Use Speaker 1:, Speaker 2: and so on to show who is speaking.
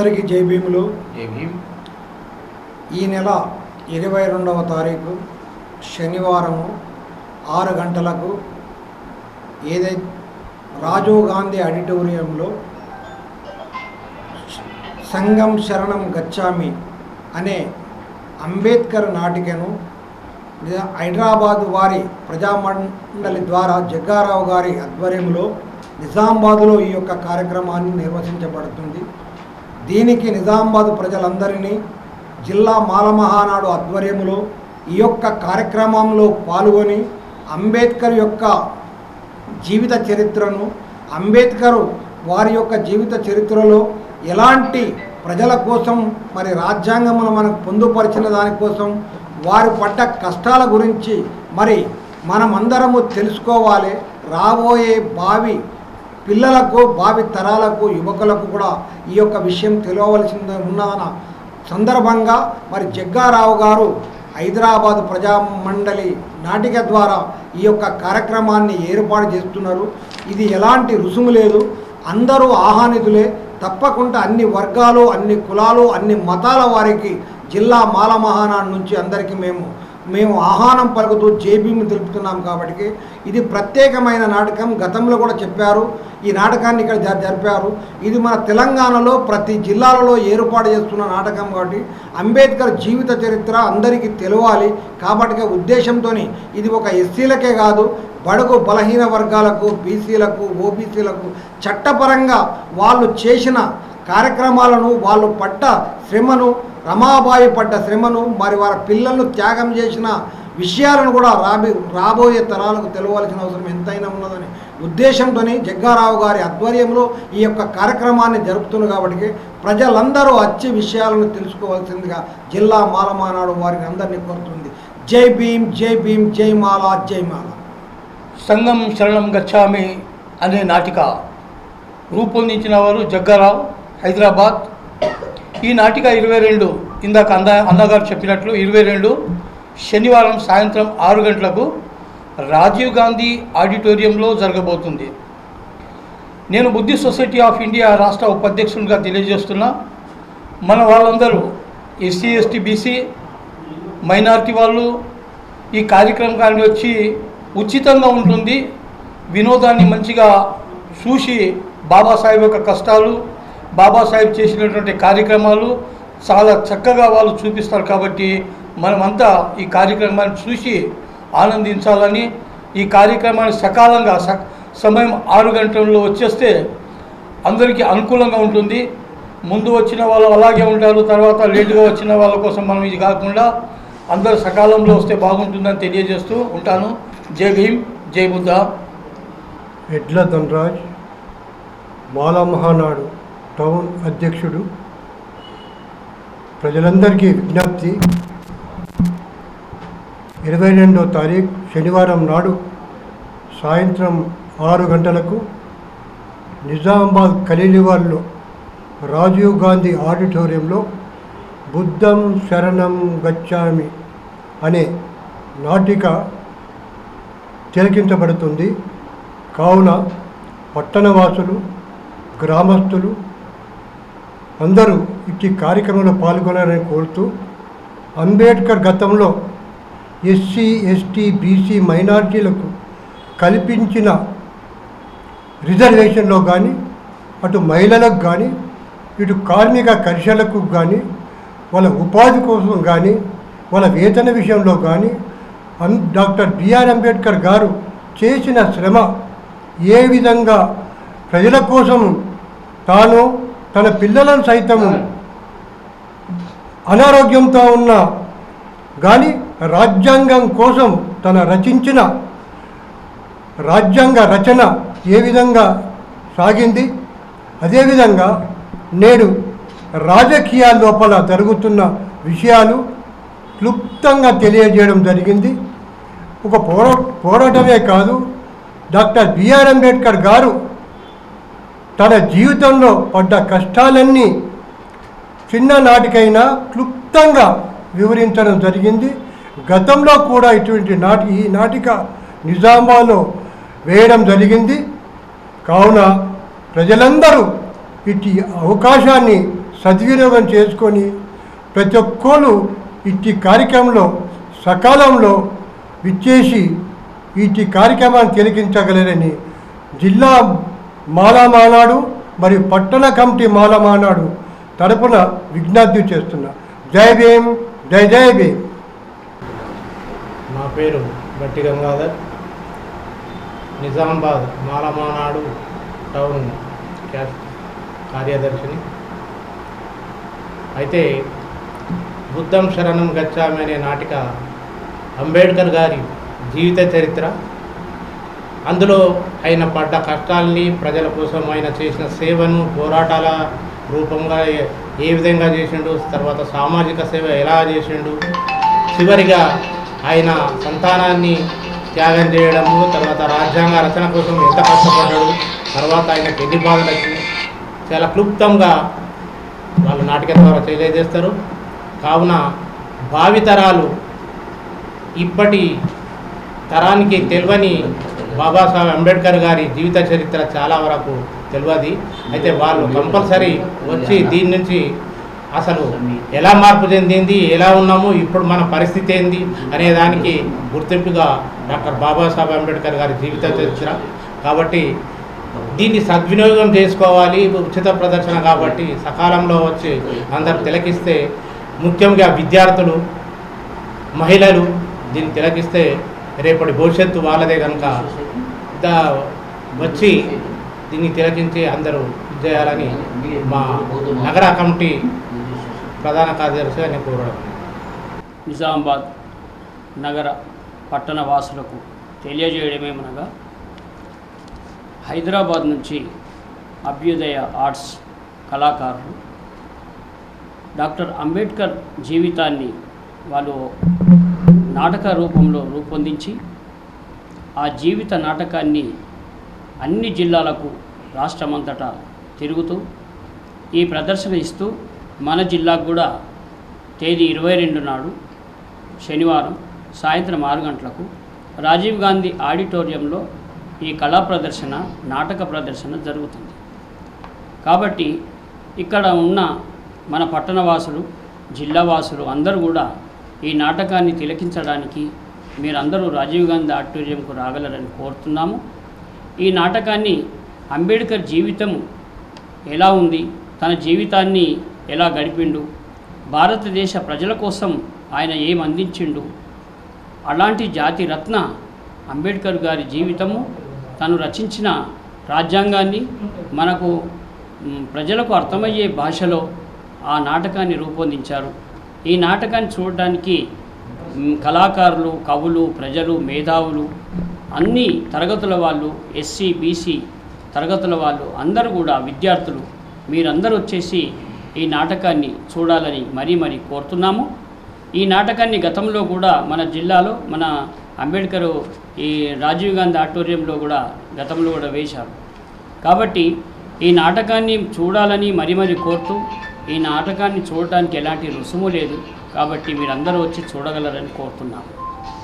Speaker 1: అందరికీ జై భీములు.
Speaker 2: జై భీమ్.
Speaker 1: ఈ నెల ఇరవై రెండవ తారీఖు శనివారము ఆరు గంటలకు ఏదైతే రాజీవ్ గాంధీ ఆడిటోరియంలో సంగం శరణం గచ్చామి అనే అంబేద్కర్ నాటికను హైదరాబాదు వారి ప్రజామండలి ద్వారా జగ్గారావు గారి ఆధ్వర్యంలో నిజామాబాదులో ఈ యొక్క కార్యక్రమాన్ని నిర్వహించబడుతుంది. దీనికి నిజామాబాద్ ప్రజలందరినీ జిల్లా మాలమహానాడు ఆధ్వర్యంలో ఈ యొక్క కార్యక్రమంలో పాల్గొని అంబేద్కర్ యొక్క జీవిత చరిత్రను అంబేద్కర్ వారి యొక్క జీవిత చరిత్రలో ఎలాంటి ప్రజల కోసం మరి రాజ్యాంగమును మనం పొందుపరిచిన దానికోసం వారు పడ్డ కష్టాల గురించి మరి మనం అందరము తెలుసుకోవాలి. రాబోయే భావి పిల్లలకు భావి తరాలకు యువకులకు కూడా ఈ యొక్క విషయం తెలియవలసింది ఉన్నదన్న సందర్భంగా మరి జగ్గారావు గారు హైదరాబాద్ ప్రజా మండలి నాటిక ద్వారా ఈ యొక్క కార్యక్రమాన్ని ఏర్పాటు చేస్తున్నారు. ఇది ఎలాంటి రుసుము లేదు. అందరూ ఆహ్వానితులే. తప్పకుండా అన్ని వర్గాలు అన్ని కులాలు అన్ని మతాల వారికి జిల్లా మాల మహానాడు నుంచి అందరికీ మేము మేము ఆహ్వానం పలుకుతూ జేబీని తెలుపుతున్నాం కాబట్టి ఇది ప్రత్యేకమైన నాటకం. గతంలో కూడా చెప్పారు ఈ నాటకాన్ని ఇక్కడ జ- జరిపారు. ఇది మన తెలంగాణలో ప్రతి జిల్లాలలో ఏర్పాటు చేస్తున్న నాటకం కాబట్టి అంబేద్కర్ జీవిత చరిత్ర అందరికీ తెలవాలి. కాబట్టి ఉద్దేశంతో ఇది ఒక ఎస్సీలకే కాదు బడుగు బలహీన వర్గాలకు బీసీలకు ఓబీసీలకు చట్టపరంగా వాళ్ళు చేసిన కార్యక్రమాలను వాళ్ళు పట్ట శ్రమను రమాబాయి పడ్డ శ్రమను మరి వారి పిల్లలను త్యాగం చేసిన విషయాలను కూడా రాబి రాబోయే తరాలకు తెలవాల్సిన అవసరం ఎంతైనా ఉన్నదని ఉద్దేశంతో జగ్గారావు గారి ఆధ్వర్యంలో ఈ యొక్క కార్యక్రమాన్ని జరుపుతున్నారు కాబట్టి ప్రజలందరూ వచ్చే విషయాలను తెలుసుకోవాల్సిందిగా జిల్లా మాలమానాడు వారిని అందరినీ కోరుతుంది. జై భీమ్ జై భీమ్ జై మాల జై మాల.
Speaker 2: సంగం శరణం గచ్చామి అనే నాటిక రూపొందించిన వారు జగ్గారావు హైదరాబాద్ ఈ నాటిక ఇరవై రెండు ఇందాక అంద అన్నగారు చెప్పినట్లు ఇరవై రెండు శనివారం సాయంత్రం ఆరు గంటలకు రాజీవ్ గాంధీ ఆడిటోరియంలో జరగబోతుంది. నేను బుద్ధిస్ట్ సొసైటీ ఆఫ్ ఇండియా రాష్ట్ర ఉపాధ్యక్షునిగా తెలియజేస్తున్నా మన వాళ్ళందరూ ఎస్సీ ఎస్టీ బీసీ మైనారిటీ వాళ్ళు ఈ కార్యక్రమాన్ని వచ్చి ఉచితంగా ఉంటుంది వినోదాన్ని మంచిగా చూసి బాబాసాహెబ్ యొక్క కష్టాలు బాబాసాహెబ్ చేసినటువంటి కార్యక్రమాలు చాలా చక్కగా వాళ్ళు చూపిస్తారు కాబట్టి మనమంతా ఈ కార్యక్రమాన్ని చూసి ఆనందించాలని ఈ కార్యక్రమాన్ని సకాలంగా స సమయం ఆరు గంటల్లో వచ్చేస్తే అందరికీ అనుకూలంగా ఉంటుంది. ముందు వచ్చిన వాళ్ళు అలాగే ఉంటారు తర్వాత లేటుగా వచ్చిన వాళ్ళ కోసం మనం ఇది కాకుండా అందరు సకాలంలో వస్తే బాగుంటుందని తెలియజేస్తూ ఉంటాను. జై భీమ్ జై బుద్ధ
Speaker 3: ఎడ్ల ధనరాజ్ మాలామహానాడు టౌన్ అధ్యక్షుడు. ప్రజలందరికీ విజ్ఞప్తి. ఇరవై రెండో తారీఖు శనివారం నాడు సాయంత్రం ఆరు గంటలకు నిజామాబాద్ ఖలీలివాల్లో రాజీవ్ గాంధీ ఆడిటోరియంలో బుద్ధం శరణం గచ్చామి అనే నాటిక తిలకించబడుతుంది. కావున పట్టణవాసులు గ్రామస్తులు అందరూ ఇట్టి కార్యక్రమంలో పాల్గొనాలని కోరుతూ అంబేద్కర్ గతంలో ఎస్సీ ఎస్టీ బీసీ మైనార్టీలకు కల్పించిన రిజర్వేషన్లో కానీ అటు మహిళలకు కానీ ఇటు కార్మిక కర్షలకు కానీ వాళ్ళ ఉపాధి కోసం కానీ వాళ్ళ వేతన విషయంలో కానీ అం డాక్టర్ బిఆర్ అంబేద్కర్ గారు చేసిన శ్రమ ఏ విధంగా ప్రజల కోసం తాను తన పిల్లలను సైతము అనారోగ్యంతో ఉన్న కానీ రాజ్యాంగం కోసం తన రచించిన రాజ్యాంగ రచన ఏ విధంగా సాగింది? అదేవిధంగా నేడు రాజకీయాల లోపల జరుగుతున్న విషయాలు క్లుప్తంగా తెలియజేయడం జరిగింది. ఒక పోరా పోరాటమే కాదు డాక్టర్ బిఆర్ అంబేద్కర్ గారు తన జీవితంలో పడ్డ కష్టాలన్నీ చిన్ననాటికైనా క్లుప్తంగా వివరించడం జరిగింది. గతంలో కూడా ఇటువంటి నాటి ఈ నాటిక నిజామాలో వేయడం జరిగింది. కావున ప్రజలందరూ ఇట్టి అవకాశాన్ని సద్వినియోగం చేసుకొని ప్రతి ఒక్కరు ఇట్టి కార్యక్రమంలో సకాలంలో విచ్చేసి ఇట్టి కార్యక్రమాన్ని తిలకించగలరని జిల్లా మాలా మానాడు మరియు పట్టణ కమిటీ మాలా మానాడు తరపున విజ్ఞప్తి చేస్తున్నా. జై భీమ్ జై జై భీమ్.
Speaker 4: నా పేరు బట్టి గంగాధర్. నిజామాబాద్ మాలమానాడు టౌన్ కార్యదర్శిని. అయితే బుద్ధం శరణం గచ్చామి అనే నాటిక అంబేద్కర్ గారి జీవిత చరిత్ర అందులో ఆయన పడ్డ కష్టాల్ని ప్రజల కోసం ఆయన చేసిన సేవను పోరాటాల రూపంగా ఏ- విధంగా చేసిండు తర్వాత సామాజిక సేవ ఎలా చేసిండు చివరిగా ఆయన సంతానాన్ని త్యాగం చేయడము తర్వాత రాజ్యాంగ రచన కోసం ఎంత కష్టపడ్డాడు తర్వాత ఆయనకు ఎన్ని బాధలు వచ్చినాయి చాలా క్లుప్తంగా వాళ్ళు నాటక ద్వారా తెలియజేస్తారు. కావున భావితరాలు ఇప్పటి తరానికి తెలియని బాబాసాహెబ్ అంబేద్కర్ గారి జీవిత చరిత్ర చాలా వరకు తెలియదు. అయితే వాళ్ళు కంపల్సరీ వచ్చి దీని నుంచి అసలు ఎలా మార్పు చెందింది ఎలా ఉన్నాము ఇప్పుడు మన పరిస్థితి ఏంది అనే దానికి గుర్తింపుగా డాక్టర్ బాబాసాహెబ్ అంబేద్కర్ గారి జీవిత చరిత్ర. కాబట్టి దీన్ని సద్వినియోగం చేసుకోవాలి ఉచిత ప్రదర్శన కాబట్టి సకాలంలో వచ్చి అందరు తిలకిస్తే ముఖ్యంగా విద్యార్థులు మహిళలు దీన్ని తిలకిస్తే రేపటి భవిష్యత్తు వాళ్ళదే కనుక దా వచ్చి దీన్ని తిలకించి అందరూ చేయాలని మా నగర కమిటీ ప్రధాన కార్యదర్శిగా నేను కోరడం
Speaker 5: నిజామాబాద్ నగర పట్టణ వాసులకు తెలియజేయడమేమనగా హైదరాబాద్ నుంచి అభ్యుదయ ఆర్ట్స్ కళాకారులు డాక్టర్ అంబేద్కర్ జీవితాన్ని వాళ్ళు నాటక రూపంలో రూపొందించి ఆ జీవిత నాటకాన్ని అన్ని జిల్లాలకు రాష్ట్రమంతటా తిరుగుతూ ఈ ప్రదర్శన ఇస్తూ మన జిల్లాకు కూడా తేదీ ఇరవై రెండు నాడు శనివారం సాయంత్రం ఆరు గంటలకు రాజీవ్ గాంధీ ఆడిటోరియంలో ఈ కళా ప్రదర్శన నాటక ప్రదర్శన జరుగుతుంది. కాబట్టి ఇక్కడ ఉన్న మన పట్టణవాసులు జిల్లావాసులు అందరూ కూడా ఈ నాటకాన్ని తిలకించడానికి మీరందరూ రాజీవ్ గాంధీ ఆడిటోరియంకు రాగలరని కోరుతున్నాము. ఈ నాటకాన్ని అంబేద్కర్ జీవితం ఎలా ఉంది? తన జీవితాన్ని ఎలా గడిపిండు? భారతదేశ ప్రజల కోసం ఆయన ఏం అందించిండు? అలాంటి జాతి రత్న అంబేద్కర్ గారి జీవితము తను రచించిన రాజ్యాంగాన్ని మనకు ప్రజలకు అర్థమయ్యే భాషలో ఆ నాటకాన్ని రూపొందించారు. ఈ నాటకాన్ని చూడడానికి కళాకారులు కవులు ప్రజలు మేధావులు అన్ని తరగతుల వాళ్ళు ఎస్సీ బీసీ తరగతుల వాళ్ళు అందరూ కూడా విద్యార్థులు మీరందరూ వచ్చేసి ఈ నాటకాన్ని చూడాలని మరీ మరీ కోరుతున్నాము. ఈ నాటకాన్ని గతంలో కూడా మన జిల్లాలో మన అంబేద్కర్ ఈ రాజీవ్ గాంధీ ఆడిటోరియంలో కూడా గతంలో కూడా వేశారు. కాబట్టి ఈ నాటకాన్ని చూడాలని మరీ మరీ కోరుతూ ఈ నాటకాన్ని చూడటానికి ఎలాంటి రుసుము లేదు కాబట్టి మీరందరూ వచ్చి చూడగలరని కోరుతున్నాము